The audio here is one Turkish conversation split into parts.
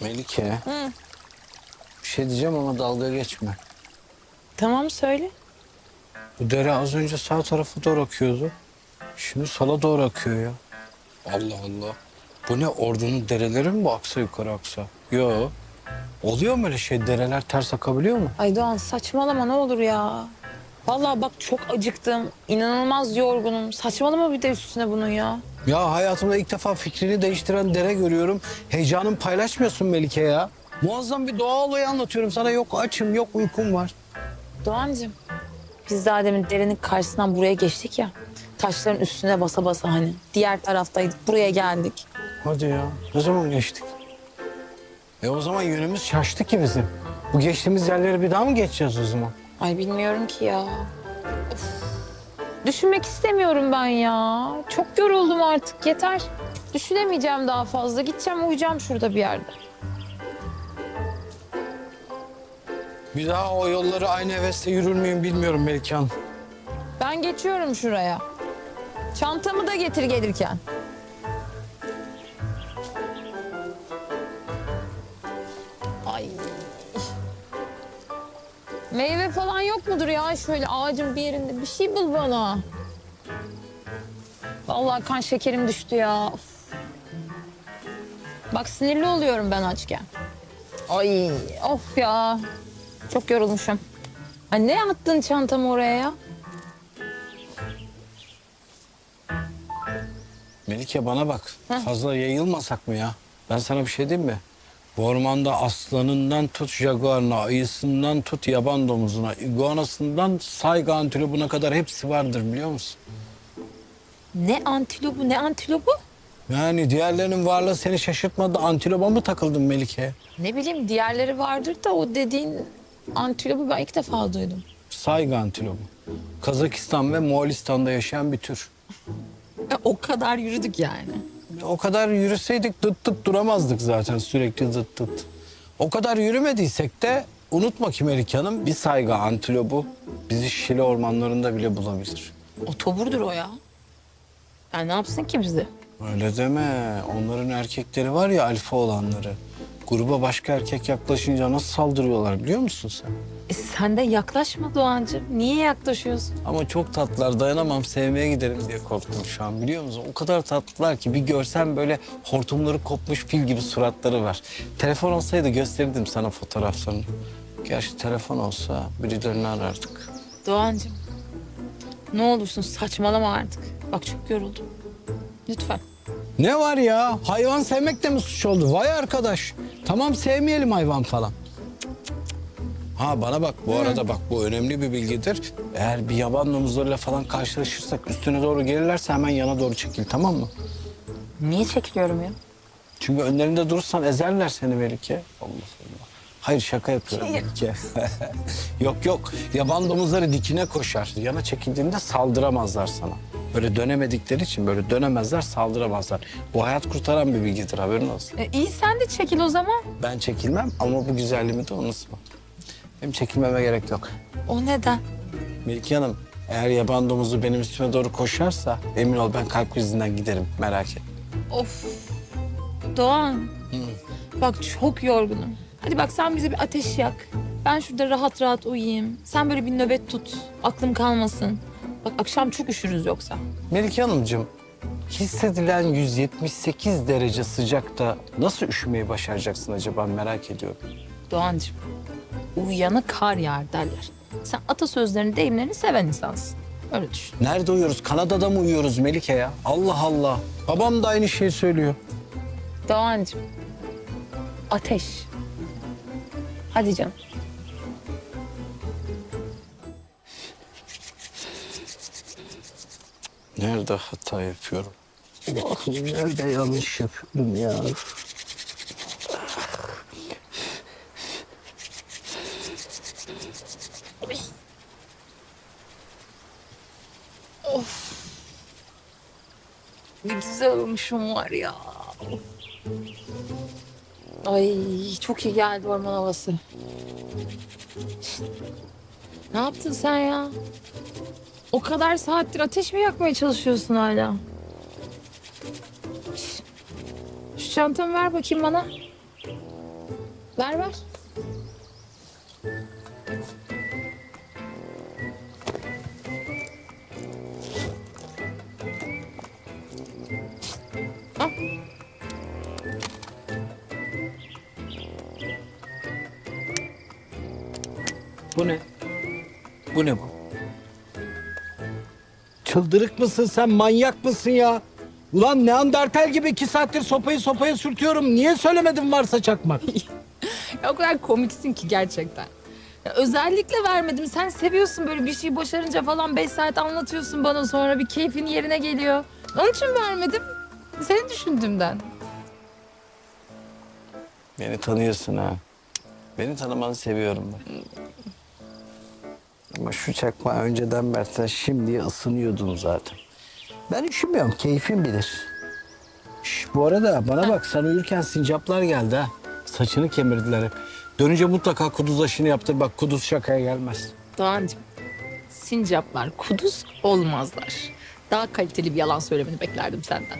Melike. Bir şey diyeceğim ama dalga geçme. Tamam söyle. Bu dere az önce sağ tarafa doğru akıyordu. Şimdi sola doğru akıyor ya. Allah Allah. Bu ne ordunun dereleri mi bu aksa yukarı aksa? Yo. Oluyor mu öyle şey? Dereler ters akabiliyor mu? Ay Doğan saçmalama ne olur ya. Vallahi bak çok acıktım. İnanılmaz yorgunum. Saçmalama bir de üstüne bunun ya. Ya hayatımda ilk defa fikrini değiştiren dere görüyorum. Heyecanımı paylaşmıyorsun Melike ya. Muazzam bir doğa olayı anlatıyorum sana. Yok açım, yok uykum var. Doğancığım biz daha demin derenin karşısından buraya geçtik ya. Taşların üstüne basa basa hani. Diğer taraftaydık buraya geldik. Hadi ya. Ne zaman geçtik? E o zaman yönümüz şaştı ki bizim. Bu geçtiğimiz yerleri bir daha mı geçeceğiz o zaman? Ay bilmiyorum ki ya. Of. Düşünmek istemiyorum ben ya. Çok yoruldum artık yeter. Düşünemeyeceğim daha fazla. Gideceğim uyuyacağım şurada bir yerde. Bir daha o yolları aynı hevesle yürür müyüm bilmiyorum Melike Hanım. Ben geçiyorum şuraya. Çantamı da getir gelirken. Meyve falan yok mudur ya şöyle ağacın bir yerinde? Bir şey bul bana. Vallahi kan şekerim düştü ya. Of. Bak sinirli oluyorum ben açken. Ay of ya. Çok yorulmuşum. Ay ne attın çantamı oraya ya? Melike bana bak. Heh. Fazla yayılmasak mı ya? Ben sana bir şey diyeyim mi? Bu ormanda aslanından tut jaguarına, ayısından tut yaban domuzuna, iguanasından sayga antilopuna kadar hepsi vardır biliyor musun? Ne antilopu ne antilopu? Yani diğerlerinin varlığı seni şaşırtmadı. Antilopa mı takıldın Melike? Ne bileyim diğerleri vardır da o dediğin antilopu ben ilk defa duydum. Sayga antilopu. Kazakistan ve Moğolistan'da yaşayan bir tür. E, o kadar yürüdük yani. O kadar yürüseydik dıt dıt duramazdık zaten sürekli dıt dıt. O kadar yürümediysek de unutma ki Melike Hanım bir sayga antilopu bizi Şile ormanlarında bile bulabilir. Otoburdur o ya. Yani ne yapsın ki bizi? Öyle deme. Onların erkekleri var ya alfa olanları. Gruba başka erkek yaklaşınca nasıl saldırıyorlar biliyor musun sen? E sen de yaklaşma Doğancığım. Niye yaklaşıyorsun? Ama çok tatlılar dayanamam sevmeye giderim diye korktum şu an biliyor musun? O kadar tatlılar ki bir görsem böyle hortumları kopmuş fil gibi suratları var. Telefon olsaydı gösterirdim sana fotoğraflarını. Gerçi telefon olsa birilerini arardık. Doğancığım. Ne olursun saçmalama artık. Bak çok yoruldum. Lütfen. Ne var ya? Hayvan sevmek de mi suç oldu? Vay arkadaş. Tamam sevmeyelim hayvan falan. Ha bana bak bu arada bak bu önemli bir bilgidir. Eğer bir yaban domuzlarıyla falan karşılaşırsak üstüne doğru gelirlerse hemen yana doğru çekil tamam mı? Niye çekiliyorum ya? Çünkü önlerinde durursan ezerler seni Melike. Allah Allah. Hayır şaka yapıyorum Melike. yok yok yaban domuzları dikine koşar. Yana çekildiğinde saldıramazlar sana. Böyle dönemedikleri için böyle dönemezler saldıramazlar. Bu hayat kurtaran bir bilgidir haberin olsun. E, iyi sen de çekil o zaman. Ben çekilmem ama bu güzelliğimi de unutma. Benim çekilmeme gerek yok. O neden? Melike Hanım eğer yaban domuzu benim üstüme doğru koşarsa emin ol ben kalp krizinden giderim merak etme. Of. Doğan. Bak çok yorgunum. Hadi bak sen bize bir ateş yak. Ben şurada rahat rahat uyuyayım. Sen böyle bir nöbet tut. Aklım kalmasın. Bak akşam çok üşürüz yoksa. Melike Hanımcığım, hissedilen 178 derece sıcakta nasıl üşümeyi başaracaksın acaba merak ediyorum. Doğancığım. Uyuyana kar yağar derler. Sen atasözlerini, deyimlerini seven insansın. Öyle düşün. Nerede uyuyoruz? Kanada'da mı uyuyoruz Melike ya? Allah Allah. Babam da aynı şeyi söylüyor. Doğancığım. Ateş. Hadi canım. Nerede hata yapıyorum? Allah'ım nerede yanlış yapıyorum ya? Ne güzel olmuşum var ya. Ay çok iyi geldi orman havası. Ne yaptın sen ya? O kadar saattir ateş mi yakmaya çalışıyorsun hala? Şu çantamı ver bakayım bana. Ver ver. Al. Bu ne? Bu ne bu? Çıldırık mısın sen? Manyak mısın ya? Ulan Neandertal gibi iki saattir sopayı sopaya sürtüyorum. Niye söylemedin varsa çakmak? Ya o kadar komiksin ki gerçekten. Ya özellikle vermedim. Sen seviyorsun böyle bir şey başarınca falan beş saat anlatıyorsun bana sonra bir keyfin yerine geliyor. Onun için vermedim. Seni düşündüğümden. Beni tanıyorsun ha. Beni tanımanı seviyorum ben. Ama şu çakma önceden versen şimdiye ısınıyordun zaten. Ben üşümüyorum, keyfim bilir. Şş, bu arada bana bak sen uyurken sincaplar geldi ha. Saçını kemirdiler hep. Dönünce mutlaka kuduz aşını yaptır. Bak kuduz şakaya gelmez. Doğancığım, sincaplar kuduz olmazlar. Daha kaliteli bir yalan söylemeni beklerdim senden.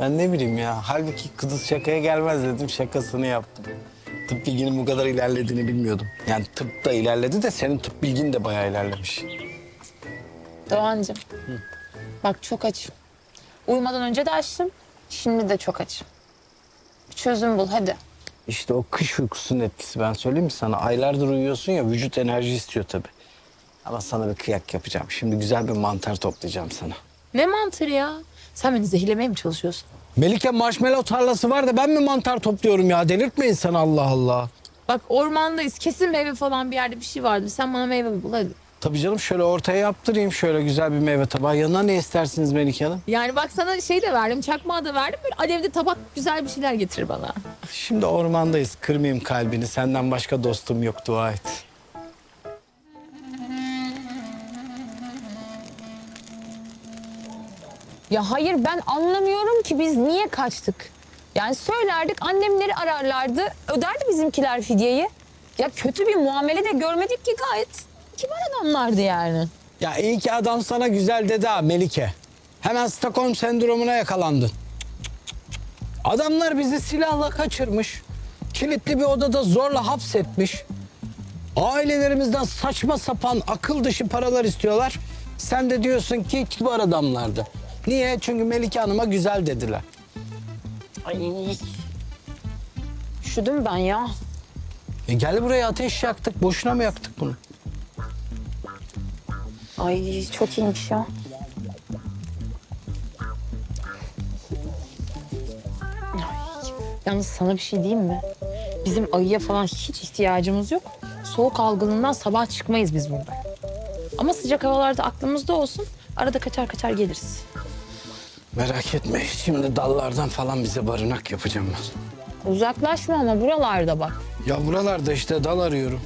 Ben ne bileyim ya. Halbuki kuduz şakaya gelmez dedim. Şakasını yaptım. Tıp bilginin bu kadar ilerlediğini bilmiyordum. Yani tıp da ilerledi de senin tıp bilgin de bayağı ilerlemiş. Doğancığım, bak çok açım. Uyumadan önce de açtım, şimdi de çok açım. Bir çözüm bul hadi. İşte o kış uykusunun etkisi ben söyleyeyim mi sana? Aylardır uyuyorsun ya vücut enerji istiyor tabii. Ama sana bir kıyak yapacağım. Şimdi güzel bir mantar toplayacağım sana. Ne mantarı ya? Sen beni zehirlemeye mi çalışıyorsun? Melike marshmallow tarlası var da ben mi mantar topluyorum ya? Delirtme insanı Allah Allah. Bak ormandayız. Kesin meyve falan bir yerde bir şey vardır. Sen bana meyve bul hadi. Tabii canım şöyle ortaya yaptırayım şöyle güzel bir meyve tabağı. Yanına ne istersiniz Melike Hanım? Yani bak sana şey de verdim, çakmağı da verdim. Böyle alevde tabak güzel bir şeyler getir bana. Şimdi ormandayız. Kırmayayım kalbini. Senden başka dostum yok dua et. Ya hayır ben anlamıyorum ki biz niye kaçtık? Yani söylerdik annemleri ararlardı öderdi bizimkiler fidyeyi. Ya kötü bir muamele de görmedik ki gayet kibar adamlardı yani. Ya iyi ki adam sana güzel dedi ha Melike. Hemen Stockholm sendromuna yakalandın. Adamlar bizi silahla kaçırmış. Kilitli bir odada zorla hapsetmiş. Ailelerimizden saçma sapan akıl dışı paralar istiyorlar. Sen de diyorsun ki kibar adamlardı. Niye? Çünkü Melike Hanım'a güzel dediler. Ay. Üşüdüm ben ya. E gel buraya ateş yaktık. Boşuna mı yaktık bunu? Ay çok iyiymiş ya. Ay, Yalnız sana bir şey diyeyim mi? Bizim ayıya falan hiç ihtiyacımız yok. Soğuk algınlığından sabah çıkmayız biz burada. Ama sıcak havalarda aklımızda olsun. Arada kaçar kaçar geliriz. Merak etme. Şimdi dallardan falan bize barınak yapacağım ben. Uzaklaşma ama buralarda bak. Ya buralarda işte dal arıyorum.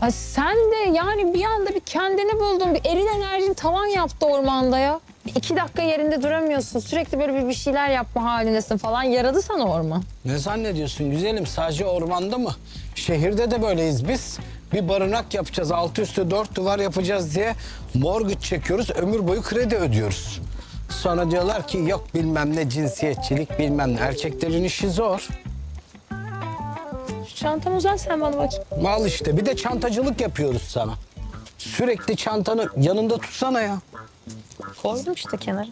Ha sen de yani bir anda bir kendini buldun. Bir eril enerjin tavan yaptı ormanda ya. Bir iki dakika yerinde duramıyorsun. Sürekli böyle bir, bir şeyler yapma halindesin falan. Yaradı sana orman. Ne zannediyorsun güzelim? Sadece ormanda mı? Şehirde de böyleyiz biz. Bir barınak yapacağız, altı üstü dört duvar yapacağız diye mortgage çekiyoruz, ömür boyu kredi ödüyoruz. Sonra diyorlar ki yok bilmem ne cinsiyetçilik bilmem ne. Erkeklerin işi zor. Şu çantamı uzat sen bana bakayım. Mal işte bir de çantacılık yapıyoruz sana. Sürekli çantanı yanında tutsana ya. Koydum işte kenara.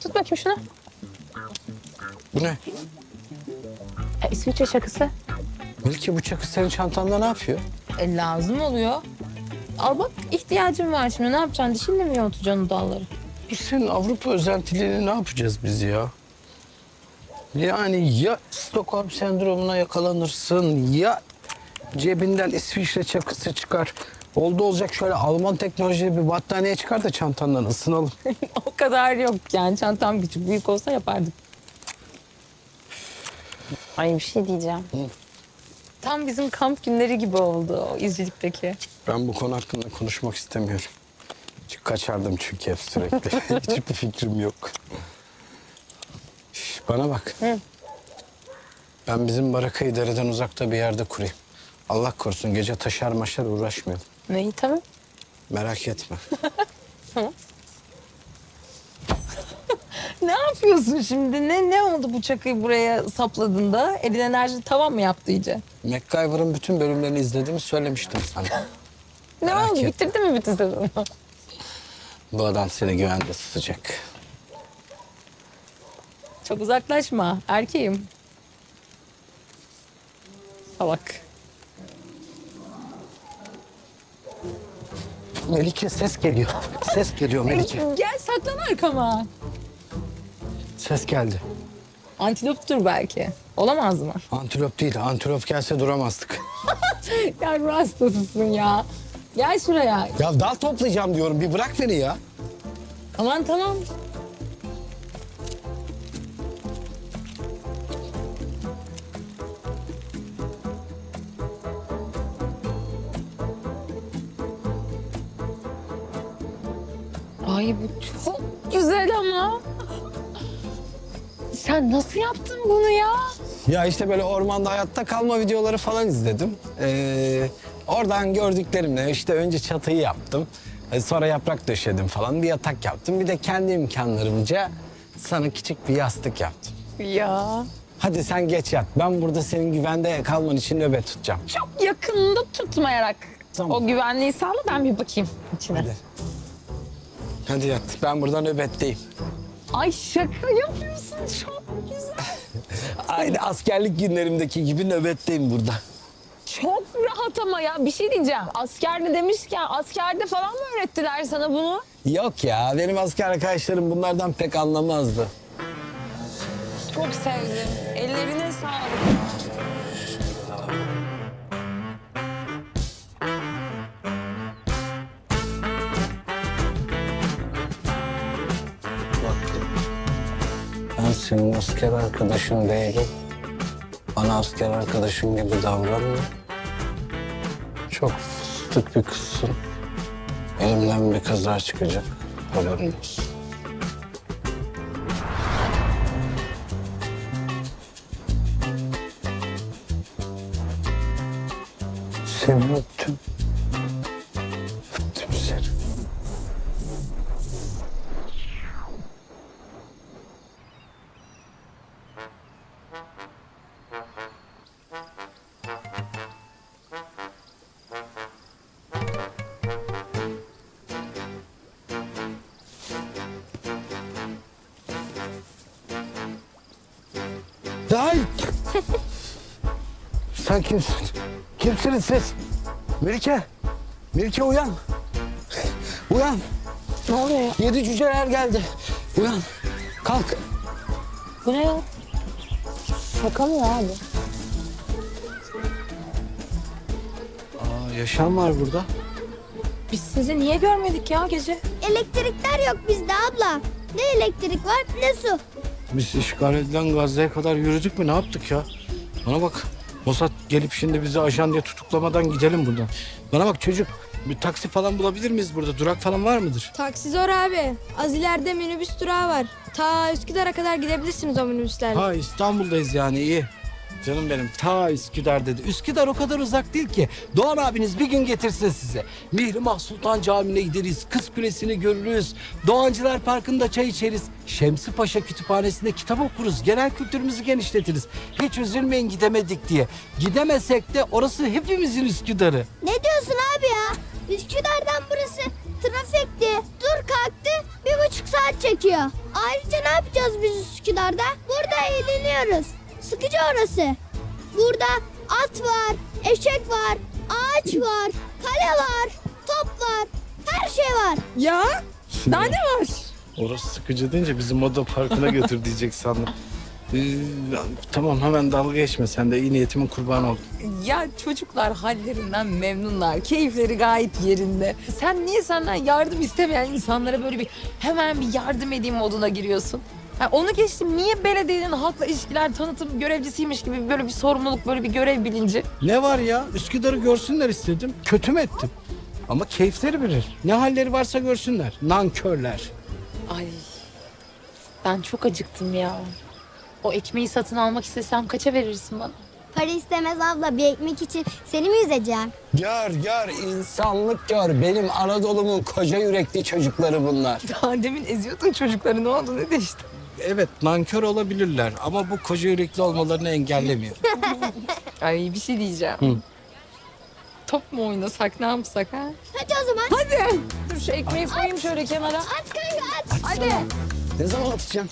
Tut bakayım şunu. Bu ne? E, İsviçre şakısı. Melike bu çakı senin çantanda ne yapıyor? E, lazım oluyor. Al bak ihtiyacım var şimdi. Ne yapacaksın? Dişinle mi yontacaksın o dalları? Bu senin Avrupa özentiliğini ne yapacağız biz ya? Yani ya Stockholm sendromuna yakalanırsın ya cebinden İsviçre çakısı çıkar. Oldu olacak şöyle Alman teknolojili bir battaniye çıkar da çantandan ısınalım. o kadar yok yani. Çantam küçük. Büyük olsa yapardık. Ay bir şey diyeceğim. Tam bizim kamp günleri gibi oldu o izcilikteki. Ben bu konu hakkında konuşmak istemiyorum. Çünkü kaçardım çünkü hep sürekli. Hiçbir fikrim yok. Şş, bana bak. Ben bizim barakayı dereden uzakta bir yerde kurayım. Allah korusun gece taşar maşar uğraşmayalım. Neyi tamam? Merak etme. Ne yap yapıyorsun şimdi? Ne ne oldu bu çakıyı buraya sapladığında? Elin enerji tavan mı yaptı iyice? MacGyver'ın bütün bölümlerini izlediğimi söylemiştim sana. Ne Merak oldu? etme. Bitirdin mi bütün sezonu? Bu adam seni güvende tutacak. Çok uzaklaşma. Erkeğim. Salak. Melike ses geliyor. Ses geliyor Melike. Gel saklan arkama. Ses geldi. Antiloptur belki. Olamaz mı? Antilop değil. Antilop gelse duramazdık. Ya ruh hastasısın ya. Gel şuraya. Ya dal toplayacağım diyorum. Bir bırak beni ya. Aman tamam. Bunu ya? Ya işte böyle ormanda hayatta kalma videoları falan izledim. Ee, oradan gördüklerimle işte önce çatıyı yaptım. Ee, Sonra yaprak döşedim falan. Bir yatak yaptım. Bir de kendi imkanlarımca sana küçük bir yastık yaptım. Ya. Hadi sen geç yat. Ben burada senin güvende kalman için nöbet tutacağım. Çok yakında tutmayarak Tamam. o güvenliği sağla ben bir bakayım içine. Hadi. Hadi yat. Ben burada nöbetteyim. Ay şaka yapıyorsun çok güzel. Aynı askerlik günlerimdeki gibi nöbetteyim burada. Çok rahat ama ya bir şey diyeceğim. Askerde demişken askerde falan mı öğrettiler sana bunu? Yok ya benim asker arkadaşlarım bunlardan pek anlamazdı. Çok sevdim. Ellerine sağlık. Senin asker arkadaşın değilim. Bana asker arkadaşın gibi davranma. Çok fıstık bir kızsın. Elimden bir kaza çıkacak. Haberin olsun. Ay! Sen kimsin? Kimsiniz siz? Melike! Melike uyan! Uyan! Ne oluyor ya? Yedi cüceler geldi. Uyan! Kalk! Bu ne ya? Şaka mı ya abi? Aa, yaşam var burada. Biz sizi niye görmedik ya gece? Elektrikler yok bizde abla. Ne elektrik var ne su. Biz işgal edilen Gazze'ye kadar yürüdük mü? Ne yaptık ya? Bana bak. Mossad gelip şimdi bizi ajan diye tutuklamadan gidelim buradan. Bana bak çocuk. Bir taksi falan bulabilir miyiz burada? Durak falan var mıdır? Taksi zor abi. Az ileride minibüs durağı var. Ta Üsküdar'a kadar gidebilirsiniz o minibüslerle. Ha İstanbul'dayız yani iyi. Canım benim ta Üsküdar dedi. Üsküdar o kadar uzak değil ki. Doğan abiniz bir gün getirsin size. Mihrimah Sultan Camii'ne gideriz. Kız Kulesi'ni görürüz. Doğancılar Parkı'nda çay içeriz. Şemsi Paşa Kütüphanesi'nde kitap okuruz. Genel kültürümüzü genişletiriz. Hiç üzülmeyin gidemedik diye. Gidemesek de orası hepimizin Üsküdar'ı. Ne diyorsun abi ya? Üsküdar'dan burası trafikti. Dur kalktı bir buçuk saat çekiyor. Ayrıca ne yapacağız biz Üsküdar'da? Burada eğleniyoruz. Sıkıcı orası. Burada at var, eşek var, ağaç var, kale var, top var, her şey var. Ya? Daha ne var? Orası sıkıcı deyince bizi moda parkına götür diyecek sandım. Ee, tamam hemen dalga geçme sen de iyi niyetimin kurbanı ol. Ya çocuklar hallerinden memnunlar. Keyifleri gayet yerinde. Sen niye senden yardım istemeyen insanlara böyle bir hemen bir yardım edeyim moduna giriyorsun? Ha, onu geçtim. Niye belediyenin halkla ilişkiler tanıtım görevlisiymiş gibi böyle bir sorumluluk, böyle bir görev bilinci? Ne var ya? Üsküdar'ı görsünler istedim. Kötü mü ettim? Ama keyifleri bilir. Ne halleri varsa görsünler. Nankörler. Ay ben çok acıktım ya. O ekmeği satın almak istesem kaça verirsin bana? Para istemez abla bir ekmek için seni mi üzeceğim? Gör gör insanlık gör. Benim Anadolu'mun koca yürekli çocukları bunlar. Daha demin eziyordun çocukları ne oldu ne değişti? Evet nankör olabilirler ama bu koca yürekli olmalarını engellemiyor. Ay bir şey diyeceğim. Top mu oynasak ne yapsak ha? Hadi o zaman. Hadi. Dur şu ekmeği koyayım şöyle kenara. At kanka at. Hadi. ne zaman atacaksın?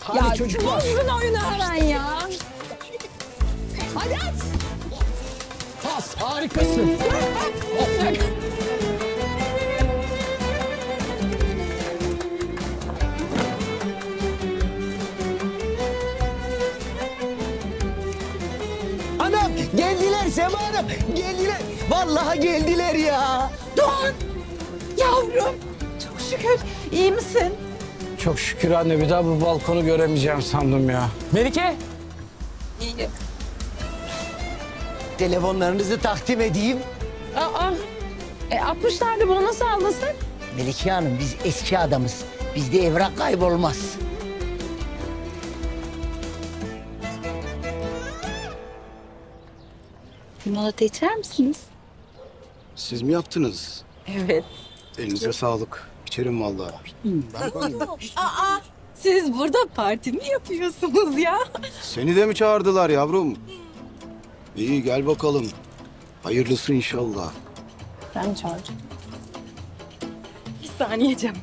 Hadi çocuklar. Uzun oyunu hemen ya. Hadi at. Pas harikasın. Geldiler Sema Hanım geldiler. Vallahi geldiler ya. Doğan, yavrum. Çok şükür. İyi misin? Çok şükür anne bir daha bu balkonu göremeyeceğim sandım ya. Melike. Telefonlarınızı takdim edeyim. Aa. E 60'larda bunu nasıl aldın sen? Melike Hanım biz eski adamız. Bizde evrak kaybolmaz. Limonata içer misiniz? Siz mi yaptınız? Evet. Elinize sağlık. İçerim vallahi. Aa, siz burada parti mi yapıyorsunuz ya? Seni de mi çağırdılar yavrum? İyi gel bakalım. Hayırlısı inşallah. Ben çağıracağım. Bir saniye canım.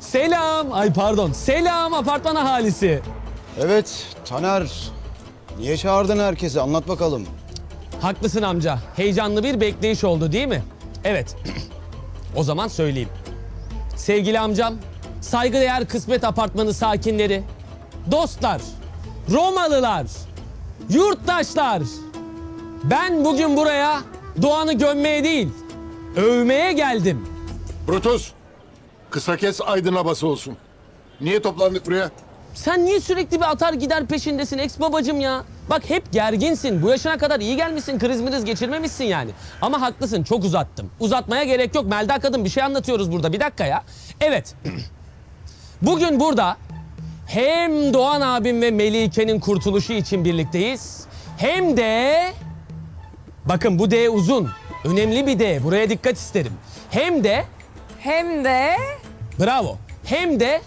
Selam. Ay pardon. Selam apartman ahalisi. Evet Taner. Niye çağırdın herkesi? Anlat bakalım. Haklısın amca. Heyecanlı bir bekleyiş oldu değil mi? Evet. o zaman söyleyeyim. Sevgili amcam, saygıdeğer kısmet apartmanı sakinleri, dostlar, Romalılar, yurttaşlar. Ben bugün buraya Doğan'ı gömmeye değil, övmeye geldim. Brutus, kısa kes aydın bası olsun. Niye toplandık buraya? Sen niye sürekli bir atar gider peşindesin ex babacım ya? Bak hep gerginsin. Bu yaşına kadar iyi gelmişsin. Kriz miriz geçirmemişsin yani. Ama haklısın çok uzattım. Uzatmaya gerek yok. Melda kadın bir şey anlatıyoruz burada. Bir dakika ya. Evet. Bugün burada hem Doğan abim ve Melike'nin kurtuluşu için birlikteyiz. Hem de bakın bu D uzun. Önemli bir D. Buraya dikkat isterim. Hem de Hem de Bravo. Hem de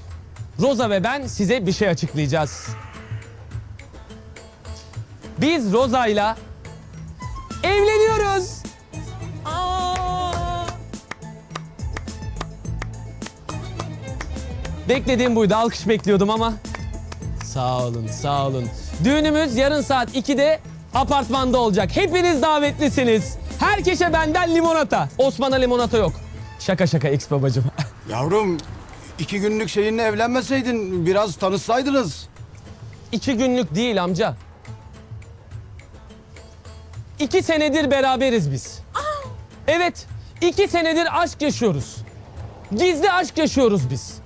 Roza ve ben size bir şey açıklayacağız. Biz Roza'yla evleniyoruz. Beklediğim buydu. Alkış bekliyordum ama. Sağ olun, sağ olun. Düğünümüz yarın saat 2'de apartmanda olacak. Hepiniz davetlisiniz. Herkese benden limonata. Osman'a limonata yok. Şaka şaka ex babacığım. Yavrum iki günlük şeyinle evlenmeseydin biraz tanışsaydınız. İki günlük değil amca. İki senedir beraberiz biz. Evet, iki senedir aşk yaşıyoruz. Gizli aşk yaşıyoruz biz.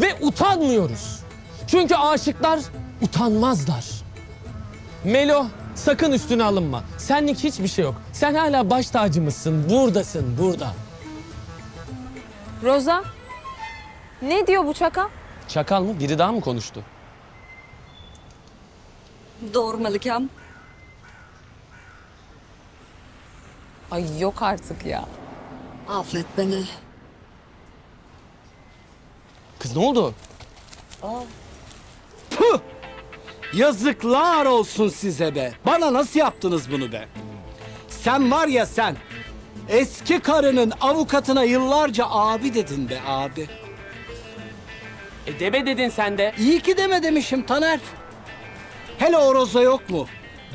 Ve utanmıyoruz. Çünkü aşıklar utanmazlar. Melo, sakın üstüne alınma. Senlik hiçbir şey yok. Sen hala baş tacımızsın. Buradasın, burada. Roza. Ne diyor bu çakal? Çakal mı? Biri daha mı konuştu? Doğru Malikam. Ay yok artık ya. Affet beni. Kız ne oldu? Yazıklar olsun size be. Bana nasıl yaptınız bunu be? Sen var ya sen. Eski karının avukatına yıllarca abi dedin be abi. E debe dedin sen de. İyi ki deme demişim Taner. Hele o Roza yok mu?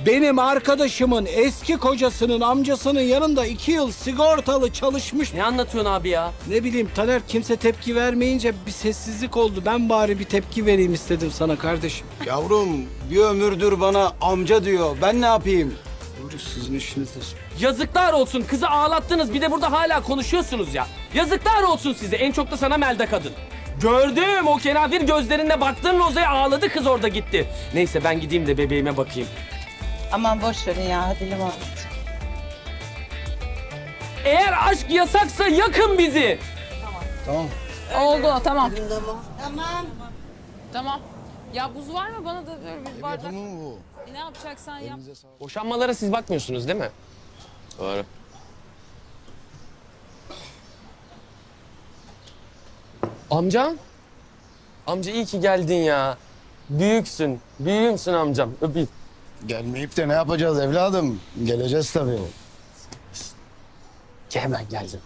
Benim arkadaşımın eski kocasının amcasının yanında iki yıl sigortalı çalışmış. Ne anlatıyorsun abi ya? Ne bileyim Taner kimse tepki vermeyince bir sessizlik oldu. Ben bari bir tepki vereyim istedim sana kardeşim. Yavrum bir ömürdür bana amca diyor. Ben ne yapayım? Doğru sizin işinizde. Yazıklar olsun kızı ağlattınız bir de burada hala konuşuyorsunuz ya. Yazıklar olsun size en çok da sana Melda kadın. Gördüm o kenafir gözlerinde baktın Roza'ya ağladı kız orada gitti. Neyse ben gideyim de bebeğime bakayım. Aman boş verin ya. Hadi limonata. Eğer aşk yasaksa yakın bizi. Tamam. Oldu tamam. Tamam. Tamam. Ya buz var mı bana da böyle bir bardak? Yapımı mı bu? Ne yapacaksan yap. Boşanmalara siz bakmıyorsunuz değil mi? Doğru. Amcam? Amca iyi ki geldin ya. Büyüksün. Büyüğümsün amcam. Öpeyim. Gelmeyip de ne yapacağız evladım? Geleceğiz tabii. Hemen geldim.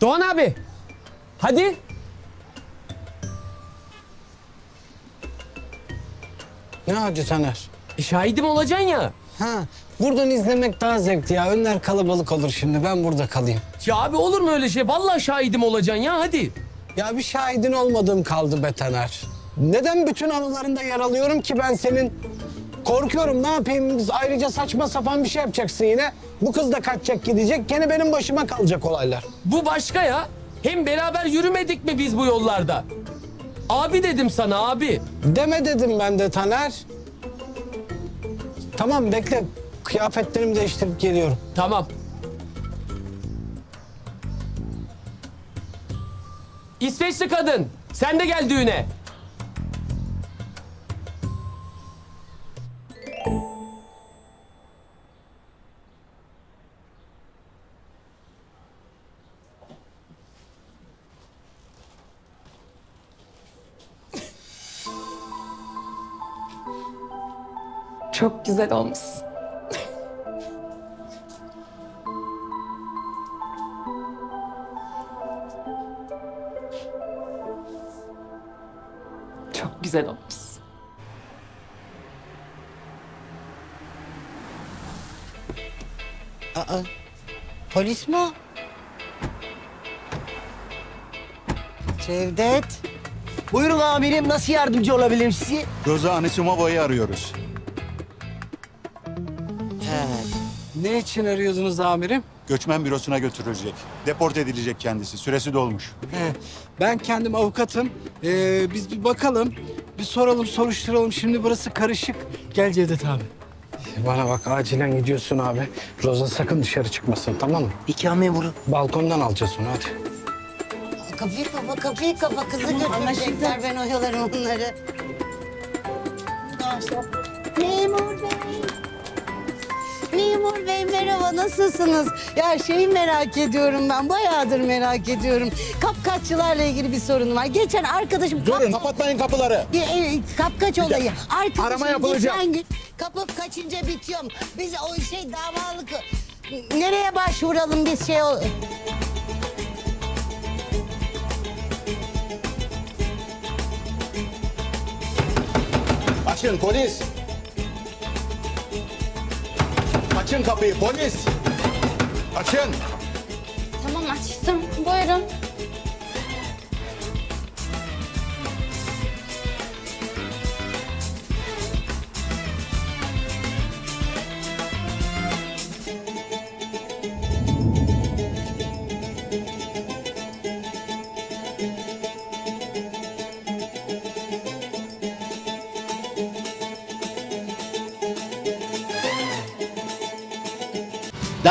Doğan abi. Hadi. Ne hadi Taner? E, şahidim olacaksın ya. Ha, buradan izlemek daha zevkli ya. Önler kalabalık olur şimdi. Ben burada kalayım. Ya abi olur mu öyle şey? Vallahi şahidim olacaksın ya hadi. Ya bir şahidin olmadığım kaldı be Taner. Neden bütün anılarında yer alıyorum ki ben senin? Korkuyorum ne yapayım? Ayrıca saçma sapan bir şey yapacaksın yine. Bu kız da kaçacak gidecek. Gene benim başıma kalacak olaylar. Bu başka ya. Hem beraber yürümedik mi biz bu yollarda? Abi dedim sana abi. Deme dedim ben de Taner. Tamam bekle. Kıyafetlerimi değiştirip geliyorum. Tamam. İsveçli kadın. Sen de gel düğüne. Çok güzel olmuşsun. Güzel olmuşsun. Aa, polis mi o? Cevdet. Buyurun amirim nasıl yardımcı olabilirim size? Roza Anisimova'yı arıyoruz. He. Ne için arıyordunuz amirim? Göçmen bürosuna götürülecek. Deport edilecek kendisi. Süresi dolmuş. He, ben kendim avukatım. Ee, biz bir bakalım, bir soralım, soruşturalım. Şimdi burası karışık. Gel Cevdet abi. Bana bak acilen gidiyorsun abi. Roza sakın dışarı çıkmasın tamam mı? Nikah memuru. Balkondan alacağız onu hadi. Kapıyı kapa, kapıyı kapa. Kızı götürecekler. Ben oyalarım onları. Memur bey. Memur bey merhaba nasılsınız? Ya şeyi merak ediyorum ben bayağıdır merak ediyorum. Kapkaççılarla ilgili bir sorun var. Geçen arkadaşım Durun kapatmayın kapıları. E, e, kapkaç olayı. Arkadaşım Arama yapılacak. geçen gün kapıp kaçınca bitiyorum. Biz o şey davalık nereye başvuralım biz şey o... Açın polis. Açın kapıyı polis. Açın. Tamam açtım. Buyurun.